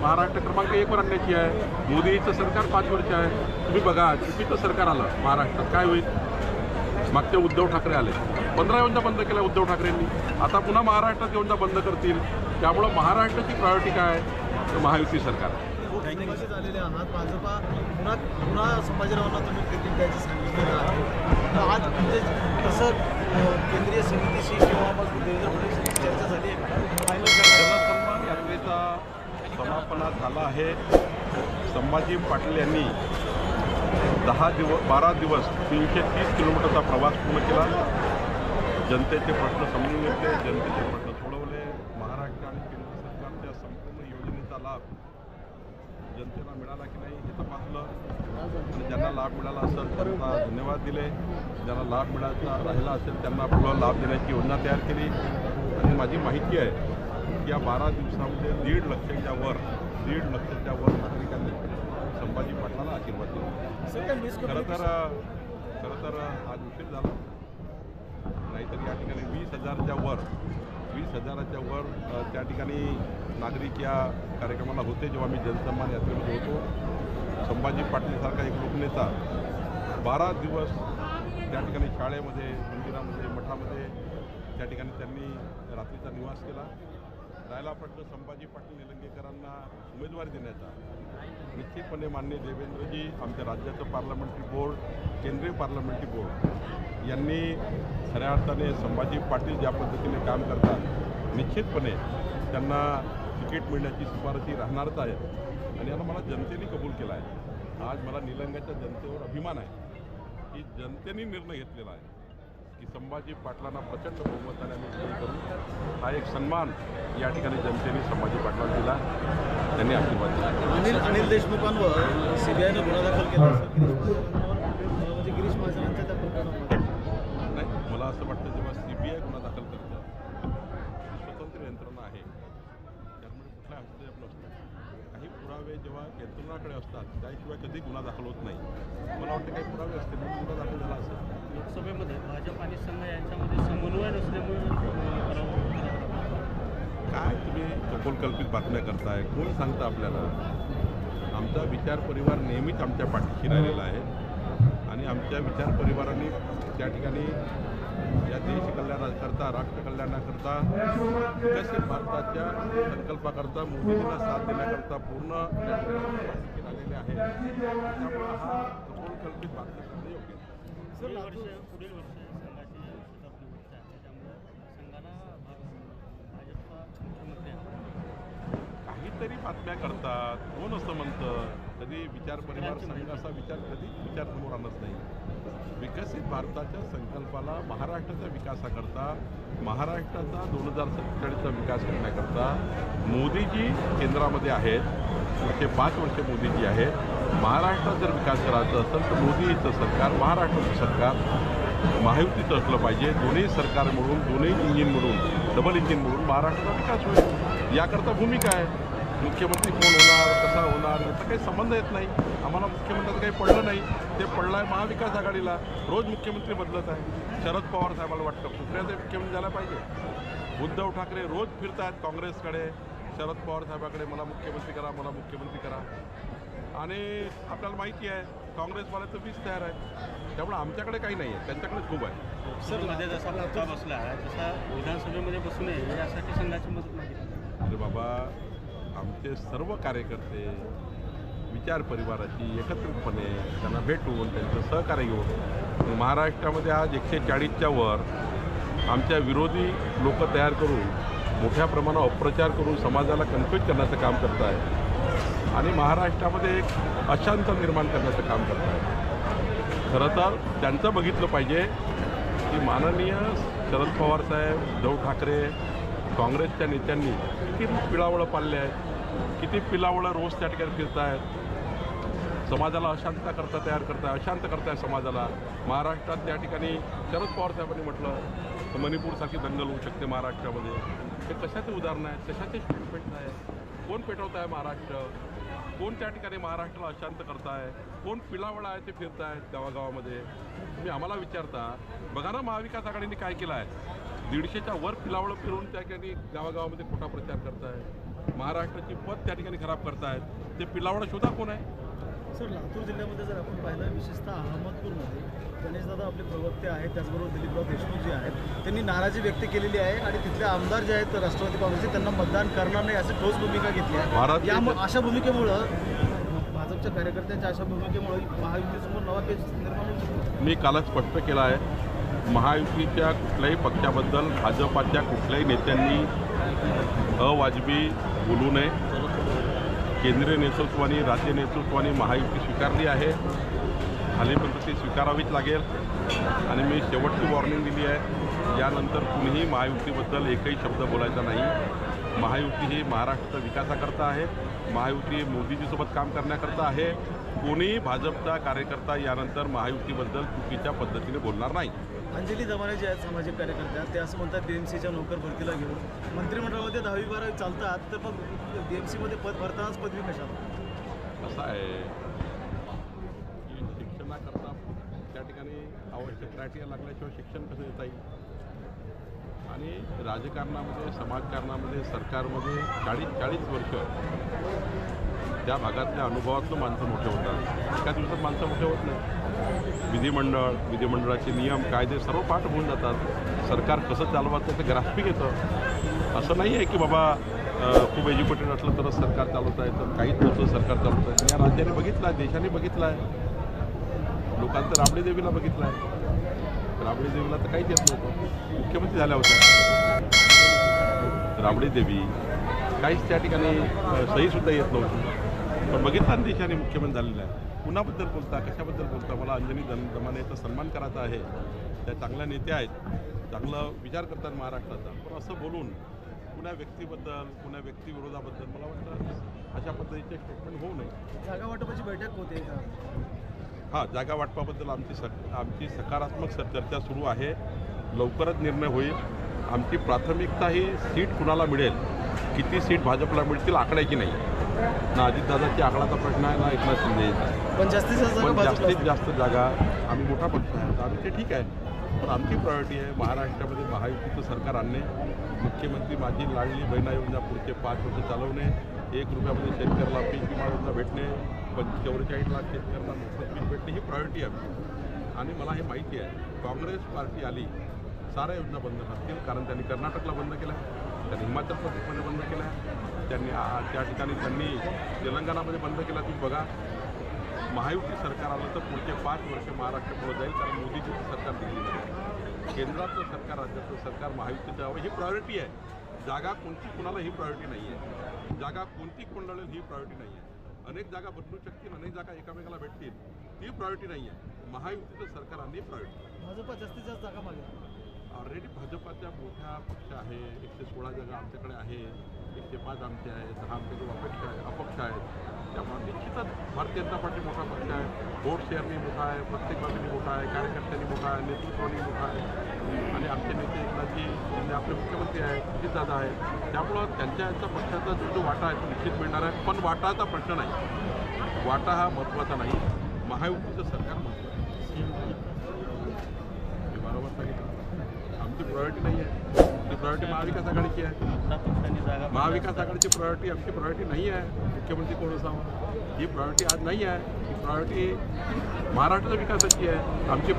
महाराष्ट्र क्रमांक एकवर आणण्याची आहे. मोदीचं सरकार पाच वर्ष आहे. तुम्ही बघा चुकीचं सरकार आलं महाराष्ट्रात. काय होईल? मागचे उद्धव ठाकरे आले. पंधरा योजना बंद केल्या उद्धव ठाकरेंनी. आता पुन्हा महाराष्ट्रात योजना बंद करतील. त्यामुळं महाराष्ट्राची प्रायोरिटी काय तर महायुती सरकार. झालेले आहात. भाजपा पुन्हा पुन्हा संभाजीरावांना तुम्ही तिकीट आहे. तर आज म्हणजे तसं केंद्रीय समितीशी किंवा मग देवेंद्र फडणवीस चर्चा झाली आहे. फायनल जनसन्मान यात्रेचा समापना झाला आहे. संभाजी पाटील यांनी दहा दिवस बारा दिवस तीनशे तीस किलोमीटरचा प्रवास पूर्ण केला. जनतेचे प्रश्न समजून घेतले जनतेचे प्रश्न सोडवले. महाराष्ट्र आणि केंद्र सरकारच्या संपूर्ण योजनेचा लाभ जनतेला मिळाला की नाही हे तपासलं. आणि ज्यांना लाभ मिळाला असेल त्यांना धन्यवाद दिले. ज्यांना लाभ मिळायचा राहिला असेल त्यांना पुढं लाभ देण्याची योजना तयार केली. आणि माझी माहिती आहे की या बारा दिवसामध्ये दीड लक्षाच्या वर दीड लक्षाच्या वर नागरिकांनी संभाजी पाटलाला आशीर्वाद दिला. खरं तर खरं तर आज उशीर झाला. नाहीतर या ठिकाणी वीस हजारच्या वर वीस हजाराच्या वर त्या ठिकाणी नागरिक या कार्यक्रमाला होते जेव्हा मी जनसन्मान यात्रेमध्ये होतो. संभाजी पाटीलसारखा एक लोकनेता बारा दिवस त्या ठिकाणी शाळेमध्ये मंदिरामध्ये मठामध्ये त्या ठिकाणी त्यांनी रात्रीचा निवास केला. राहिला प्रश्न संभाजी पाटील निलंगेकरांना उमेदवारी देण्याचा निश्चितपणे मान्य देवेंद्रजी आमच्या राज्याचं पार्लमेंटरी बोर्ड केंद्रीय पार्लमेंटरी बोर्ड यांनी खऱ्या अर्थाने संभाजी पाटील ज्या पद्धतीने काम करतात निश्चितपणे त्यांना तिकीट मिळण्याची शिफारशी राहणारच आहे. आणि यानं मला जनतेने कबूल केला आहे. आज मला निलंग्याच्या जनतेवर अभिमान आहे की जनतेने निर्णय घेतलेला आहे. की संभाजी पाटलांना प्रचंड बहुमताने आम्ही विजयी करू हा एक सन्मान या ठिकाणी जनतेने संभाजी पाटलांना दिला. त्यांनी आशीर्वाद दिला अनिल अनिल देशमुखांवर सीबीआयनं गुन्हा दाखल केला असेल गिरीश महाजनांवर म्हणजे गिरीश महाजनांच्या त्या प्रकरणामध्ये नाही मला असं वाटतं जेव्हा सी बी आय गुन्हा दाखल करतं ही स्वतंत्र यंत्रणा आहे त्यामुळे कुठला हस्तक्षेप नसतो काही पुरावे जेव्हा यंत्रणाकडे असतात त्याशिवाय कधी गुन्हा दाखल होत नाही मला वाटतं काही पुरावे असतील म्हणून गुन्हा दाखल झाला असेल लोकसभेमध्ये भाजप आणि संघ यांच्यामध्ये समन्वय नसल्यामुळे काय तुम्ही कपोलकल्पित बातम्या करताय? कोण सांगतं आपल्याला? आमचा विचार परिवार नेहमीच आमच्या पाठीशी राहिलेला आहे. आणि आमच्या विचार परिवाराने त्या ठिकाणी या देश कल्याणाकरता राष्ट्र कल्याणाकरता विकसित भारताच्या संकल्पाकरता मोदीजींना साथ देण्याकरता पूर्ण त्या आहे त्यामुळे हा कपोलकल्पित बातम्या पुढील वर्ष पुढील वर्ष संघाची शताब्दी वर्ष आहे. त्यामुळे संघाला भाजपचा मुख्यमंत्री आहे. काहीतरी बातम्या करतात. कोण असं म्हणतं? कधी विचार परिवार संघ असा विचार कधी विचार समोर आणत नाही. विकसित भारताच्या संकल्पाला महाराष्ट्राच्या विकासाकरता महाराष्ट्राचा दोन हजार सत्तेचाळीसचा विकास करण्याकरता मोदीजी केंद्रामध्ये आहेत. पुढचे पाच वर्ष मोदीजी आहेत. महाराष्ट्रात जर विकास करायचा असेल तर मोदीचं सरकार महाराष्ट्राचं सरकार महायुतीचं असलं पाहिजे. दोन्ही सरकार मिळून दोन्ही इंजिन मिळून डबल इंजिन मिळून महाराष्ट्राचा विकास होईल. याकरता भूमिका आहे. मुख्यमंत्री कोण होणार कसा होणार याचा काही संबंध येत नाही. आम्हाला मुख्यमंत्र्याचं काही पडलं नाही. ते पडलं आहे महाविकास आघाडीला. रोज मुख्यमंत्री बदलत आहे शरद पवार साहेबाला वाटतं कुठल्याच मुख्यमंत्री झाला पाहिजे. उद्धव ठाकरे रोज फिरत आहेत काँग्रेसकडे. शरद पवार साहेबाकडे मला मुख्यमंत्री करा मला मुख्यमंत्री करा. आणि आपल्याला माहिती आहे काँग्रेसवाल्याचं वीज तयार आहे. त्यामुळे आमच्याकडे काही नाही आहे त्यांच्याकडे खूप आहे. लोकसभेमध्ये जसा मुद्दा बसला तसा विधानसभेमध्ये बसू नये यासाठी संघाची मदत अरे बाबा आमचे सर्व कार्यकर्ते विचार परिवाराची एकत्रितपणे त्यांना भेटून त्यांचं सहकार्य घेऊन महाराष्ट्रामध्ये आज एकशे चाळीसच्या वर आमच्या विरोधी लोक तयार करून मोठ्या प्रमाणावर अप्रचार करून समाजाला कन्फ्युज करण्याचं काम करत आहे आणि महाराष्ट्रामध्ये एक अशांत निर्माण करण्याचं काम करत आहे खरं तर त्यांचं बघितलं पाहिजे की माननीय शरद पवार साहेब उद्धव ठाकरे काँग्रेसच्या नेत्यांनी किती पिळावळं पाळले आहेत किती पिलावळं रोज त्या ठिकाणी फिरत आहेत समाजाला अशांतता करता तयार करताय अशांत करताय समाजाला. महाराष्ट्रात त्या ठिकाणी शरद पवार साहेबांनी म्हटलं तर मणिपूरसारखी दंगल होऊ शकते महाराष्ट्रामध्ये. हे कशाचे उदाहरण आहेत कशाचे पेटत आहे? कोण पेटवत आहे महाराष्ट्र? कोण त्या ठिकाणी महाराष्ट्राला अशांत करताय? कोण पिलावळा आहे ते फिरतायत गावागावामध्ये? तुम्ही आम्हाला विचारता बघा ना महाविकास आघाडीने काय केलं आहे दीडशेच्या वर पिलावळं फिरून त्या ठिकाणी गावागावामध्ये खोटा प्रचार करताय. महाराष्ट्राची पद त्या ठिकाणी खराब करतायत. ते पिलावळं शोधा कोण आहे? सर लातूर जिल्ह्यामध्ये जर आपण पाहिलं विशेषतः अहमदपूरमध्ये गणेशदादा आपले प्रवक्ते आहेत त्याचबरोबर दिलीपराव देशमुख जे आहेत त्यांनी नाराजी व्यक्त केलेली आहे आणि तिथले आमदार जे आहेत राष्ट्रवादी काँग्रेसचे त्यांना मतदान करणार नाही अशी ठोस भूमिका घेतली आहे. या अशा भूमिकेमुळं भाजपच्या कार्यकर्त्यांच्या अशा भूमिकेमुळे महायुतीसमोर नवा पेच निर्माण होऊ शकतो. मी कालच स्पष्ट केलं आहे महायुतीच्या कुठल्याही पक्षाबद्दल भाजपाच्या कुठल्याही नेत्यांनी अवाजवी बोलू नये. केंद्रीय नेतृत्वाने राज्य नेतृत्वाने महायुती स्वीकारली आहे. खालीपर्यंत ती स्वीकारावीच लागेल. आणि मी शेवटची वॉर्निंग दिली आहे. यानंतर कुणीही महायुतीबद्दल एकही शब्द बोलायचा नाही. महायुती ही महाराष्ट्राचा विकासाकरता आहे. महायुती मोदीजीसोबत काम करण्याकरता आहे. कोणीही भाजपचा कार्यकर्ता यानंतर महायुतीबद्दल चुकीच्या पद्धतीने बोलणार नाही. अंजली जमाने जे आहेत सामाजिक कार्यकर्त्या ते असं म्हणतात डी एम सीच्या नोकर भरतीला घेऊन. मंत्रिमंडळामध्ये दहावी बारावी चालतात तर मग सीमध्ये पद भरतानाच पदवी कशाला? असं आहे शिक्षणाकरता त्या ठिकाणी आवश्यक क्रायटेरिया लागल्याशिवाय शिक्षण कसं देता येईल? आणि राजकारणामध्ये समाजकारणामध्ये सरकारमध्ये चाळीस चाळीस वर्ष त्या भागातल्या अनुभवातून माणसं मोठे होतात. एका दिवसात माणसं मोठे होत नाही विधिमंडळ विधिमंडळाचे नियम कायदे सर्व पाठ होऊन जातात. सरकार कसं चालवायचं ते ग्रास्पिंग येतं. असं नाही आहे की बाबा खूप एज्युकेटेड असलं तरच सरकार चालवता येतं. काहीच नसतं सरकार चालवता येतं. या राज्याने बघितलं आहे देशाने बघितलं आहे लोकांचं राबडी देवीला बघितलं आहे राबडी देवीला तर काहीच येत नव्हतं. मुख्यमंत्री झाल्या होत्या. राबडी देवी काहीच त्या ठिकाणी सहीसुद्धा येत नव्हती. पण बघितला ना देशाने मुख्यमंत्री झालेला आहे कुणाबद्दल बोलता कशाबद्दल बोलता? मला अंजनी दम दमानेचा सन्मान करायचा आहे. त्या चांगल्या नेत्या आहेत. चांगलं विचार करतात महाराष्ट्राचा. पण असं बोलून कुणा व्यक्तीबद्दल कुणा व्यक्तिविरोधाबद्दल मला वाटतं अशा पद्धतीचे स्टेटमेंट होऊ नये. जागा वाटपाची बैठक होते हां जागा वाटपाबद्दल आमची सक आमची सकारात्मक स- चर्चा सुरू आहे. लवकरच निर्णय होईल. आमची प्राथमिकता ही सीट कुणाला मिळेल किती सीट भाजपला मिळतील आकड्याची नाही? ना अजितदादाची आकडाचा प्रश्न आहे ना एकनाथ शिंदेचा. पण जास्तीत जास्त जागा पण भाजपला जास्तीत जास्त जागा आम्ही मोठा पक्ष आहे. आम्ही ते ठीक आहे. पण आमची प्रायोरिटी आहे. महाराष्ट्रामध्ये महायुतीचं सरकार आणणे. मुख्यमंत्री माझी लाडली बहिणा योजना पुढचे पाच वर्ष चालवणे. एक रुपयामध्ये शेतकऱ्याला पीक विमा योजना भेटणे. पण चौवेचाळीस लाख शेतकऱ्यांना मोफत पीक भेटणे ही प्रायोरिटी आहे आणि मला हे माहिती आहे काँग्रेस पार्टी आली साऱ्या योजना बंद करतील. कारण त्यांनी कर्नाटकला बंद केला त्यांनी हिमाचल प्रदेशमध्ये बंद केल्या. त्यांनी त्या ठिकाणी त्यांनी तेलंगणामध्ये बंद केला. तुम्ही बघा महायुती सरकार आलं तर पुढचे पाच वर्ष महाराष्ट्र पुढे जाईल कारण मोदीजीचं सरकार दिल्लीमध्ये केंद्राचं सरकार राज्याचं सरकार महायुतीचं हवं ही प्रायोरिटी आहे. जागा कोणती कुणाला ही प्रायोरिटी नाही आहे जागा कोणती कोण ही प्रायोरिटी नाही आहे अनेक जागा बदलू शकतील अनेक जागा एकामेकाला भेटतील ती प्रायोरिटी नाही आहे महायुतीचं सरकार आणि प्रायोरिटी भाजपा जास्तीत जास्त जागा मागे. ऑलरेडी भाजपाच्या मोठ्या पक्ष आहे. एकशे सोळा जागा आमच्याकडे आहे. एकशे पाच आमचे आहे दहा आमचे जो अपेक्ष आहे अपक्ष आहेत. त्यामुळे निश्चितच भारतीय जनता पार्टी मोठा पक्ष आहे. वोट शेअरनी मोठा आहे प्रत्येक बाजूनी मोठा आहे कार्यकर्त्यांनी मोठा आहे नेतृत्वानी मोठा आहे. आणि आमचे नेते एकनाथजी शिंदे आपले मुख्यमंत्री आहेत अजितदादा आहेत. त्यामुळं त्यांच्या यांच्या पक्षाचा जो जो वाटा आहे तो निश्चित मिळणार आहे. पण वाटाचा प्रश्न नाही. वाटा हा महत्त्वाचा नाही. महायुतीचं सरकार महत्त्वाचं आहे मी बरोबर सांगितलं आमची प्रायोरिटी नाही आहे ती प्रायोरिटी महाविकास आघाडीची आहे महाविकास आघाडीची प्रायोरिटी आमची प्रायोरिटी नाही आहे मुख्यमंत्री कोण असावं ही प्रायोरिटी आज नाही आहे ही प्रायोरिटी महाराष्ट्राच्या विकासाची आहे आमची